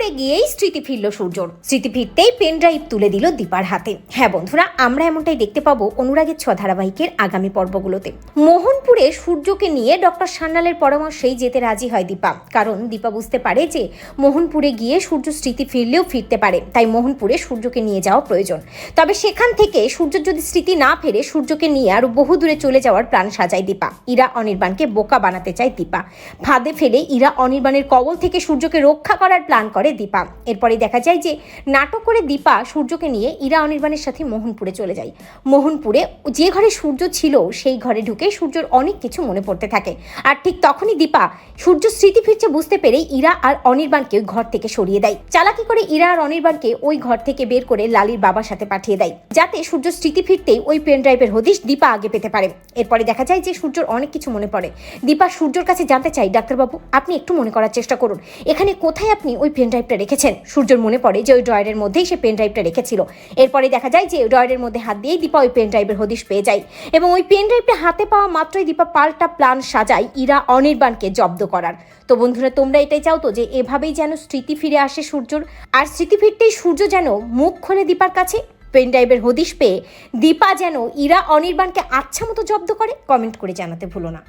মোহনপুরে গিয়েই স্মৃতি ফিরল সূর্যর। স্মৃতি ফিরতেই পেন ড্রাইভ তুলে দিল দীপার হাতে। হ্যাঁ বন্ধুরা, আমরা এমনটাই দেখতে পাবো অনুরাগের ছ ধারাবাহিকের আগামী পর্বগুলোতে। মোহনপুরে সূর্যকে নিয়ে ডক্টর সান্যালের পরামর্শেই যেতে রাজি হয় দীপা। কারণ দীপা বুঝতে পারে যে, মোহনপুরে গিয়ে সূর্য স্মৃতি ফিরলেও ফিরতে পারে। তাই মোহনপুরে সূর্যকে নিয়ে যাওয়া প্রয়োজন। তবে সেখান থেকে সূর্যর যদি স্মৃতি না ফেরে, সূর্যকে নিয়ে আরও বহু দূরে চলে যাওয়ার প্ল্যান সাজায় দীপা। ইরা অনির্বাণকে বোকা বানাতে চায় দীপা। ফাঁদে ফেলে ইরা অনির্বাণের কবল থেকে সূর্যকে রক্ষা করার প্ল্যান করে দীপা। এরপরে দেখা যায় যে নাটক করে দীপা সূর্যকে নিয়ে ইরা অনির্বাণের সাথে মোহনপুরে চলে যায়। মোহনপুরে যে ঘরে সূর্য ছিল, সেই ঘরে ঢুকে সূর্যর অনেক কিছু মনে পড়তে থাকে। আর ঠিক তখনই দীপা সূর্য স্মৃতি ফিরছে বুঝতে পেরেই ইরা আর অনির্বাণকে ঘর থেকে সরিয়ে দেয়। চালাকি করে ইরা আর অনির্বাণকে ওই ঘর থেকে বের করে লালির বাবার সাথে পাঠিয়ে দেয়। যাতে সূর্য স্মৃতি ফিরতেই ওই পেন ড্রাইভের হদিশ দীপা আগে পেতে পারে। এরপরে দেখা যায় যে সূর্যর অনেক কিছু মনে পড়ে। দীপা সূর্যর কাছে জানতে চাই ডাক্তারবাবু, আপনি একটু মনে করার চেষ্টা করুন। এখানে কোথায় আপনি ওই পেন ড্রাইভটা রেখেছেন। সূর্যর মনে পড়ে যে ওই ড্রয়ারের মধ্যেই সে পেন ড্রাইভটা রেখেছিল। এরপরে দেখা যায় যে ওই ড্রয়ারের মধ্যে হাত দিয়েই দীপা ওই পেন ড্রাইভের হদিশ পেয়ে যায় এবং ওই পেন ড্রাইভটা হাতে পাওয়া মাত্রই দীপা পাল্টা প্ল্যান সাজায় ইরা অনির্বাণকে জব্দ করার। তো বন্ধুরা, তোমরা এটাই চাও তো যে এভাবেই যেন স্মৃতি ফিরে আসে সূর্যর, আর স্মৃতি ফিরতেই সূর্য যেন মুখ খোলে দীপার কাছে পেন ড্রাইভের হদিশ পেয়ে দীপা যেন ইরা অনির্বাণকে আচ্ছা মতো জব্দ করে, কমেন্ট করে জানাতে ভুলো না।